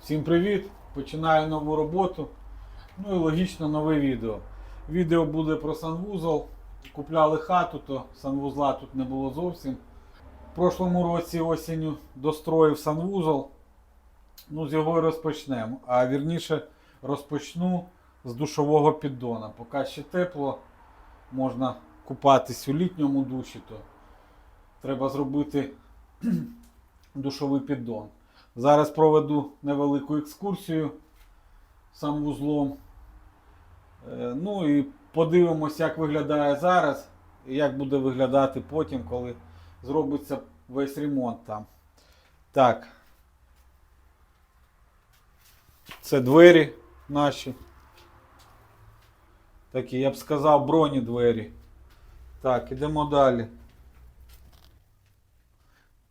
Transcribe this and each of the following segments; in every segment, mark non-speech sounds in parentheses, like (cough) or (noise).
Всім привіт! Починаю нову роботу. Ну і логічно нове відео. Відео буде про санвузол. Купляли хату, то санвузла тут не було зовсім. В прошлому році осінню достроїв санвузол. Ну, з його і розпочнемо. А вірніше розпочну з душового піддона. Поки ще тепло, можна купатись у літньому душі, то треба зробити (clears throat) душовий піддон. Зараз проведу невелику екскурсію санвузлом. Е, Ну і подивимось, як виглядає зараз і як буде виглядати потім, коли зробиться весь ремонт там. Так. Це двері наші. Такі, я б сказав, броні двері. Так, ідемо далі.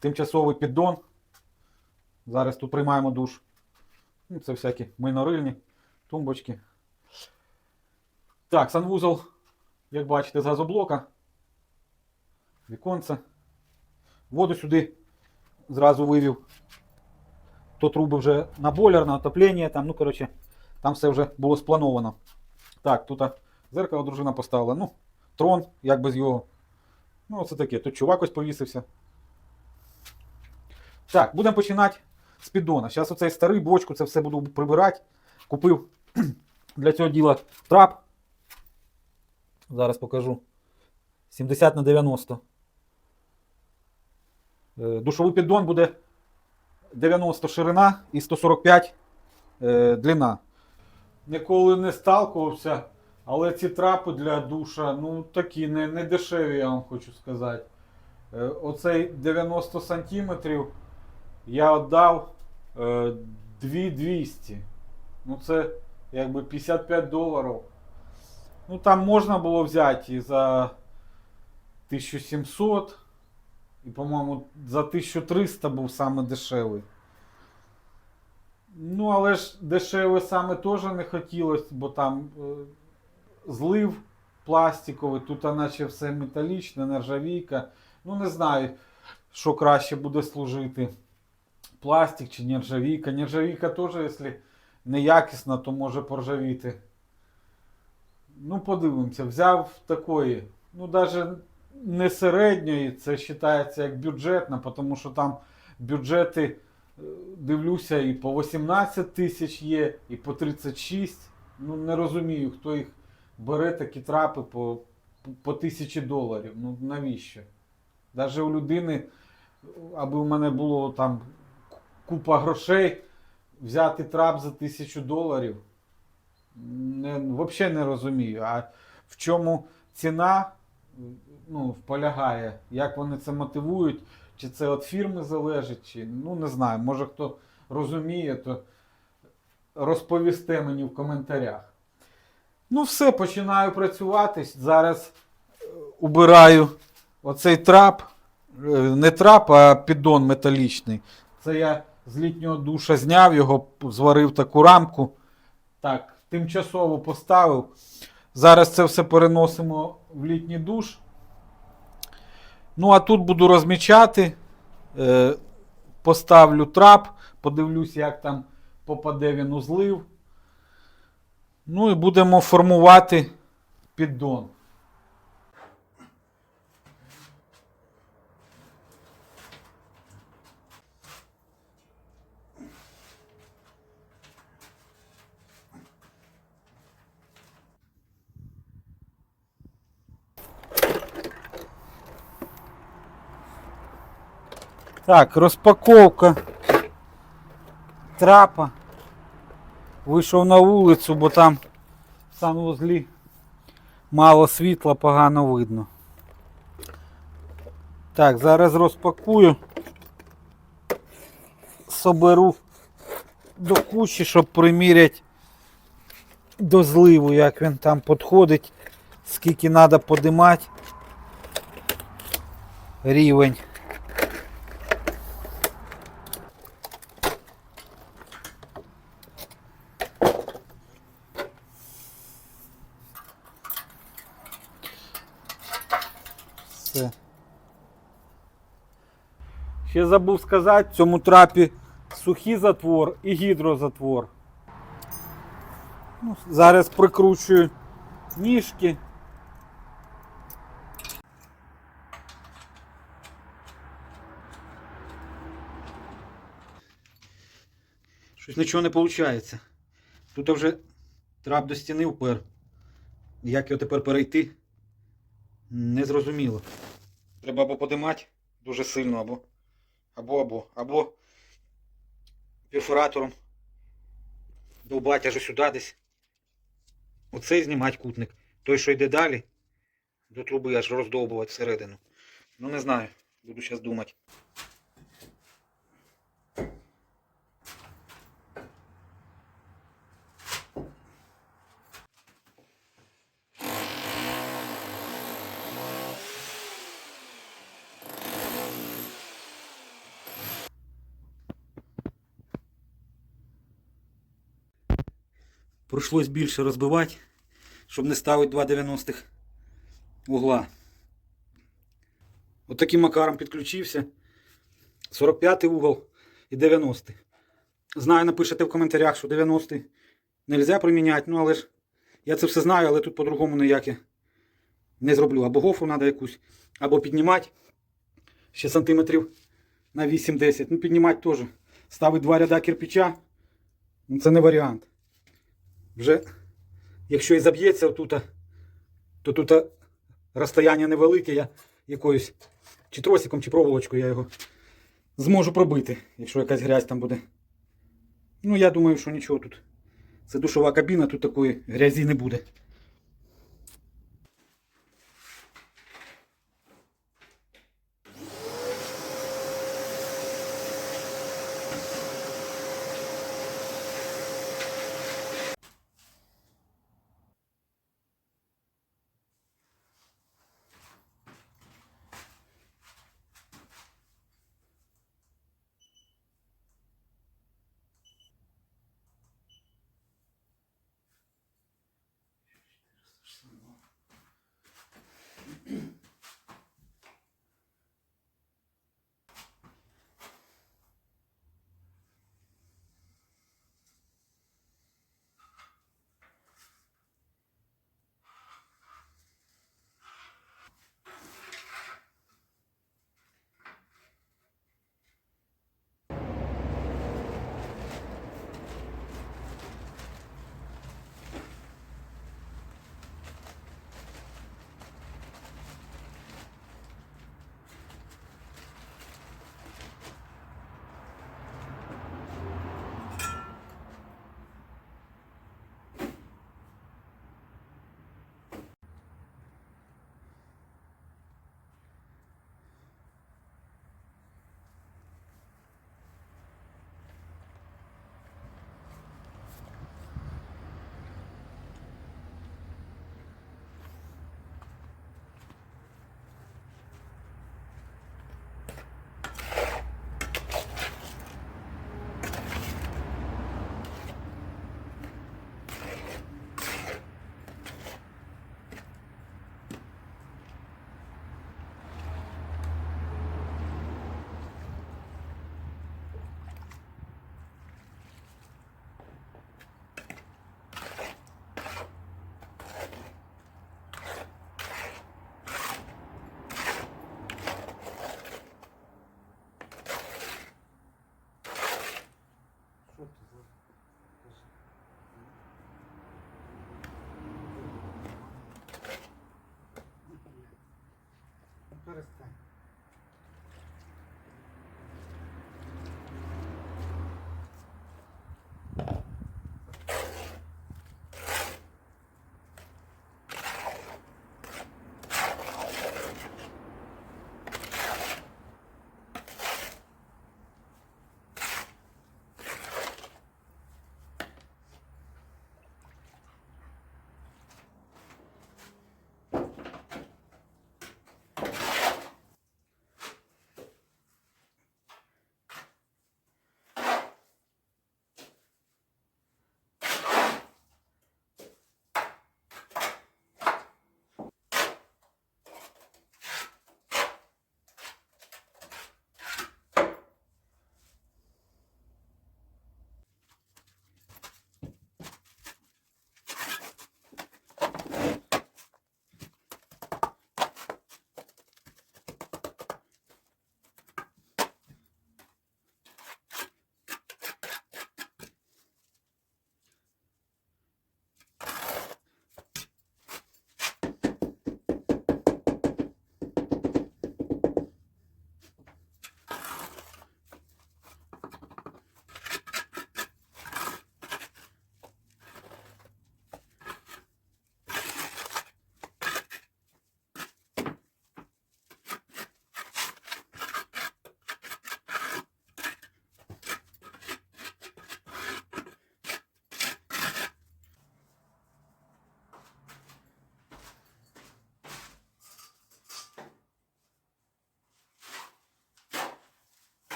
Тимчасовий піддон. Зараз тут приймаємо душ. Ну, Це всякі майнорильні, тумбочки. Так, санвузол, як бачите, з газоблока. Віконце. Воду сюди зразу вивів. То труби вже на бойлер, на отоплення, там, ну, коротше, там все вже було сплановано. Так, тут зеркало дружина поставила. Ну, трон, як без його. Ну, оце таке. Тут чувак ось повісився. Так, будемо починати з піддона. Зараз оцей старий бочку, це все буду прибирати. Купив (clears throat) для цього діла трап. Зараз покажу. 70 на 90. Е, Душовий піддон буде 90 ширина і 145 е, длина. Ніколи не сталкувався, але ці трапи для душа, ну такі не, не дешеві, я вам хочу сказати. Е, Оцей 90 сантиметрів я віддав е, 2200. Ну це якби 55 доларів. Ну там можна було взяти і за 1700. І, по-моєму, за 1300 був саме дешевий. Ну, але ж дешевий саме теж не хотілося, бо там е, злив пластиковий, тут наче все металічне, нержавійка. Ну, не знаю, що краще буде служити пластик чи нержавійка. Нержавійка теж, якщо неякісна, то може поржавіти. Ну, подивимося, взяв такої, ну, навіть не середньої, це вважається як бюджетна, тому що там бюджети, е, дивлюся, і по 18 тисяч є, і по 36. Ну, не розумію, хто їх бере такі трапи по, по тисячі доларів. Ну, навіщо? Навіть у людини, аби у мене було там купа грошей, взяти трап за тисячу доларів. Не, взагалі не розумію. А в чому ціна ну, полягає? Як вони це мотивують? Чи це від фірми залежить, чи ну не знаю. Може хто розуміє, то розповісте мені в коментарях. Ну, все, починаю працювати. Зараз е, убираю оцей трап. Е, Не трап, а піддон металічний. Це я з літнього душа зняв його, зварив таку рамку. Так, тимчасово поставив. Зараз це все переносимо в літній душ. Ну, а тут буду розмічати. Е, поставлю трап, подивлюсь, як там попаде він у злив. Ну і будемо формувати піддон. Так, розпаковка трапа. Вийшов на вулицю, бо там в санвузлі мало світла, погано видно. Так, зараз розпакую. Соберу до кучі, щоб приміряти до зливу, як він там підходить, скільки треба подимати рівень. Все. Ще забув сказати, в цьому трапі сухий затвор і гідрозатвор. Ну, зараз прикручую ніжки. Щось нічого не виходить. Тут вже трап до стіни впер. Як його тепер перейти? Незрозуміло. Треба або подимати дуже сильно, або. Або, або, або перфоратором довбати аж сюди десь. Оцей знімати кутник. Той, що йде далі, до труби аж роздовбувати всередину. Ну не знаю. Буду зараз думати. Прийшлось більше розбивати, щоб не ставити 2,90 угла. От таким макаром підключився. 45 угол і 90. Знаю, напишете в коментарях, що 90 не можна приміняти, ну але ж я це все знаю, але тут по-другому ніяк я не зроблю. Або гофру треба якусь, або піднімати ще сантиметрів на 8-10. Ну, піднімати теж. Ставити два ряда кирпича. Ну, це не варіант. Вже, якщо і заб'ється отут, то тут розстояння невелике, я якоюсь чи тросиком, чи проволочкою я його зможу пробити, якщо якась грязь там буде. Ну, я думаю, що нічого тут. Це душова кабіна, тут такої грязі не буде.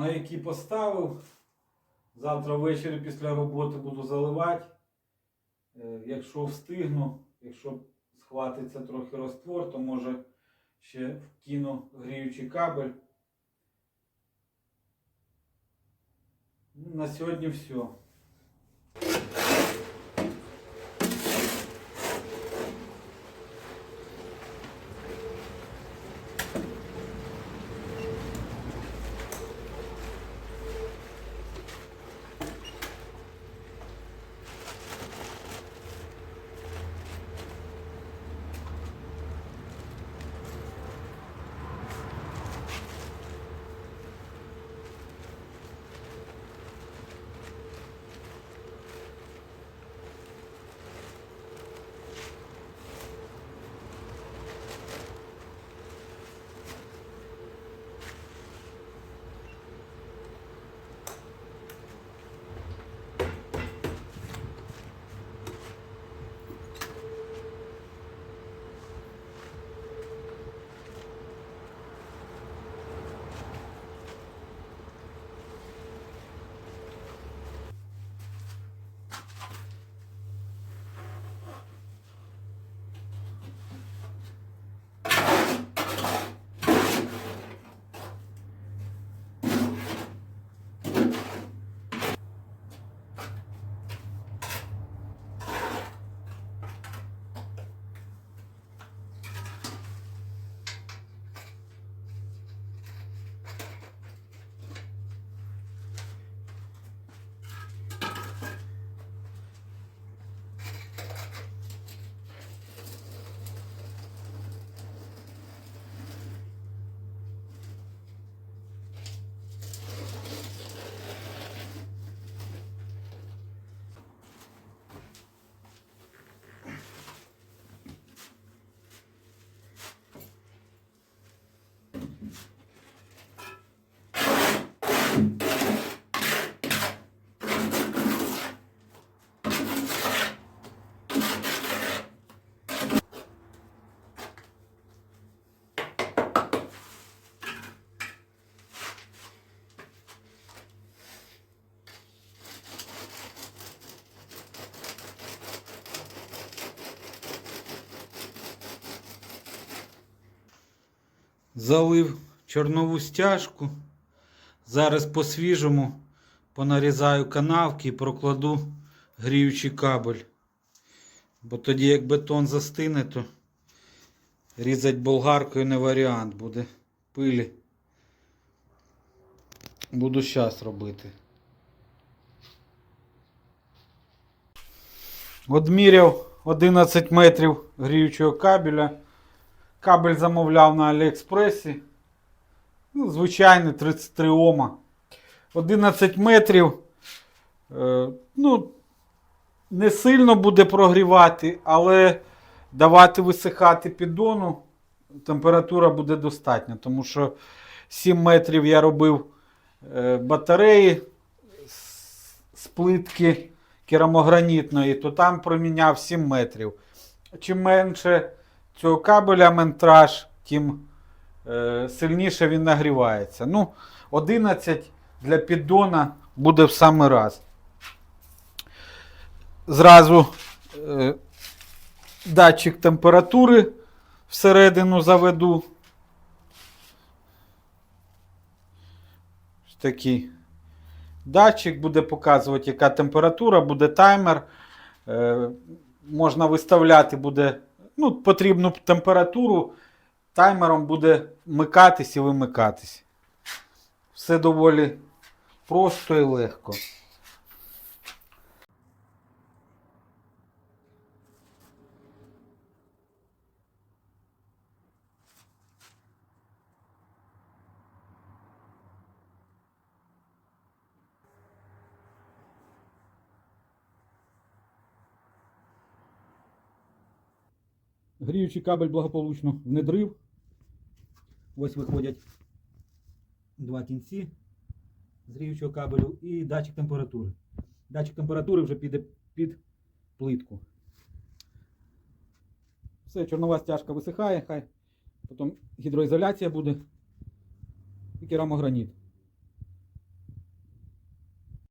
Маяки поставив. Завтра ввечері після роботи буду заливати. Е, Якщо встигну, якщо схватиться трохи розтвор, то може ще вкину гріючий кабель. Ну, На сьогодні все. Залив чорнову стяжку. Зараз по-свіжому понарізаю канавки і прокладу гріючий кабель. Бо тоді, як бетон застине, то різати болгаркою не варіант буде пилі. Буду зараз робити. Одміряв 11 метрів гріючого кабеля. Кабель замовляв на Аліекспресі. Ну, звичайний 33 Ома. 11 метрів. Е, ну, не сильно буде прогрівати, але давати висихати піддону температура буде достатня. Тому що 7 метрів я робив е, батареї з- плитки керамогранітної, то там проміняв 7 метрів. Чим менше цього кабеля ментраж, тим е, сильніше він нагрівається. Ну, 11 для піддона буде в самий раз. Зразу е, датчик температури всередину заведу. Такий датчик буде показувати, яка температура, буде таймер. Е, можна виставляти буде ну, потрібну температуру, таймером буде вмикатись і вимикатись. Все доволі просто і легко. Гріючий кабель благополучно внедрив. Ось виходять два кінці з гріючого кабелю і датчик температури. Датчик температури вже піде під плитку. Все, чорнова стяжка висихає, хай. Потім гідроізоляція буде і керамограніт.